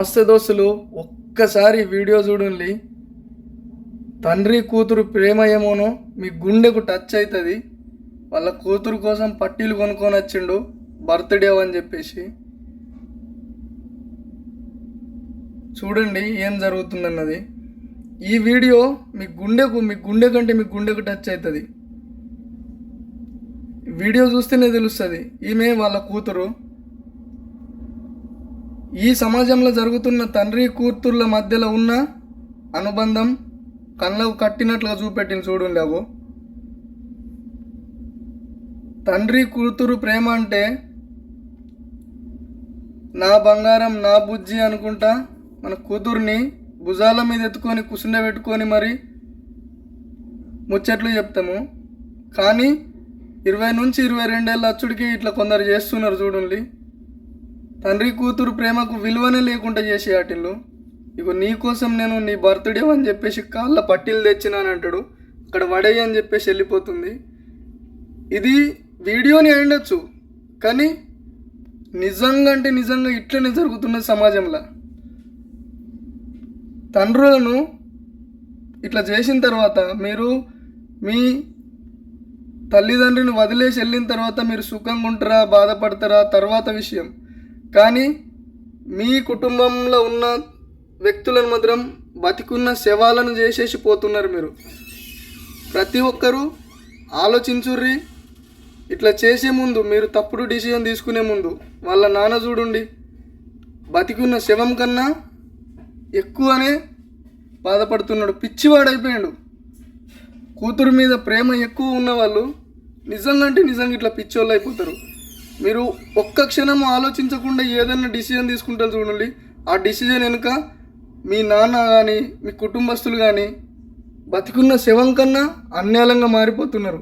నమస్తే దోస్తులు ఒక్కసారి వీడియో చూడండి. తండ్రి కూతురు ప్రేమ ఏమోనో మీ గుండెకు టచ్ అవుతుంది వాళ్ళ కూతురు కోసం పట్టీలు కొనుక్కొని వచ్చిండు. బర్త్డే అని చెప్పేసి. చూడండి ఏం జరుగుతుందన్నది. ఈ వీడియో మీ గుండెకు మీ గుండె కంటే మీ గుండెకు టచ్ అవుతుంది వీడియో చూస్తేనే తెలుస్తుంది. ఈమె వాళ్ళ కూతురు. ఈ సమాజంలో జరుగుతున్న తండ్రి కూతుర్ల మధ్యలో ఉన్న అనుబంధం కళ్ళకు కట్టినట్లుగా చూపెట్టింది చూడండి అవు తండ్రి కూతురు ప్రేమ అంటే నా బంగారం నా బుజ్జి అనుకుంటా మన కూతుర్ని భుజాల మీద ఎత్తుకొని కుసుండబెట్టుకొని మరి ముచ్చట్లు చెప్తాము. కానీ ఇరవై నుంచి ఇరవై రెండేళ్ళ అచ్చుడికి ఇట్లా కొందరు చేస్తున్నారు చూడండి. తండ్రి కూతురు ప్రేమకు విలువనే లేకుండా చేసే అటిల్లు ఇగో నీ కోసం నేను నీ బర్త్డే అని చెప్పేసి కాళ్ళ పట్టీలు తెచ్చినానంటాడు. అక్కడ వడయ్య అని చెప్పేసి వెళ్ళిపోతుంది. ఇది వీడియోని అయిండొచ్చు కానీ నిజంగా అంటే నిజంగా ఇట్లనే జరుగుతున్న సమాజంలో. తండ్రులను ఇట్లా చేసిన తర్వాత మీరు మీ తల్లిదండ్రిని వదిలేసి వెళ్ళిన తర్వాత మీరు సుఖంగా ఉంటారా బాధపడతారా తర్వాత విషయం. కానీ మీ కుటుంబంలో ఉన్న వ్యక్తులను మాత్రం బతికున్న శవాలను చేసేసి పోతున్నారు మీరు. ప్రతి ఒక్కరూ ఆలోచించుర్రి. ఇట్లా చేసే ముందు మీరు తప్పుడు డిసిజన్ తీసుకునే ముందు వాళ్ళ నాన్న చూడండి. బతికున్న శవం కన్నా ఎక్కువనే బాధపడుతున్నాడు. పిచ్చివాడైపోయాడు. కూతురు మీద ప్రేమ ఎక్కువ ఉన్న వాళ్ళు నిజంగా అంటే నిజంగా ఇట్లా పిచ్చోళ్ళు అయిపోతారు. మీరు ఒక్క క్షణం ఆలోచించకుండా ఏదైనా డిసిజన్ తీసుకుంటారు చూడండి. ఆ డిసిజన్ వెనుక మీ నాన్న కానీ మీ కుటుంబస్తులు కానీ బతికున్న శవం కన్నా అన్యాలంగా మారిపోతున్నారు.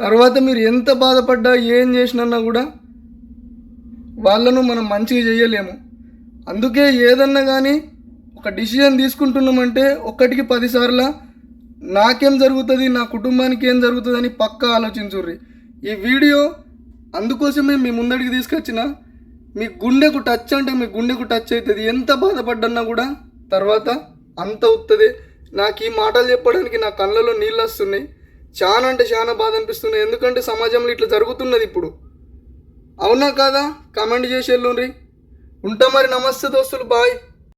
తర్వాత మీరు ఎంత బాధపడ్డా ఏం చేసినన్నా కూడా వాళ్ళను మనం మంచిగా చేయలేము. అందుకే ఏదన్నా కానీ ఒక డిసిజన్ తీసుకుంటున్నామంటే ఒక్కటికి పదిసార్లు నాకేం జరుగుతుంది నా కుటుంబానికి ఏం జరుగుతుంది అని పక్కా ఆలోచించుర్రి. ఈ వీడియో అందుకోసమే మీ ముందడికి తీసుకొచ్చిన మీ గుండెకు టచ్ అంటే మీ గుండెకు టచ్ అవుతుంది. ఎంత బాధపడ్డన్నా కూడా తర్వాత అంత అవుతుంది నాకు ఈ మాటలు చెప్పడానికి నా కళ్ళలో నీళ్ళు వస్తున్నాయి. చాలా అంటే చాలా బాధ అనిపిస్తుంది. ఎందుకంటే సమాజంలో ఇట్లా జరుగుతున్నది ఇప్పుడు. అవునా కాదా? కమెంట్ చేసి వెళ్ళుండ్రి ఉంటా మరి. నమస్తే దోస్తులు. బాయ్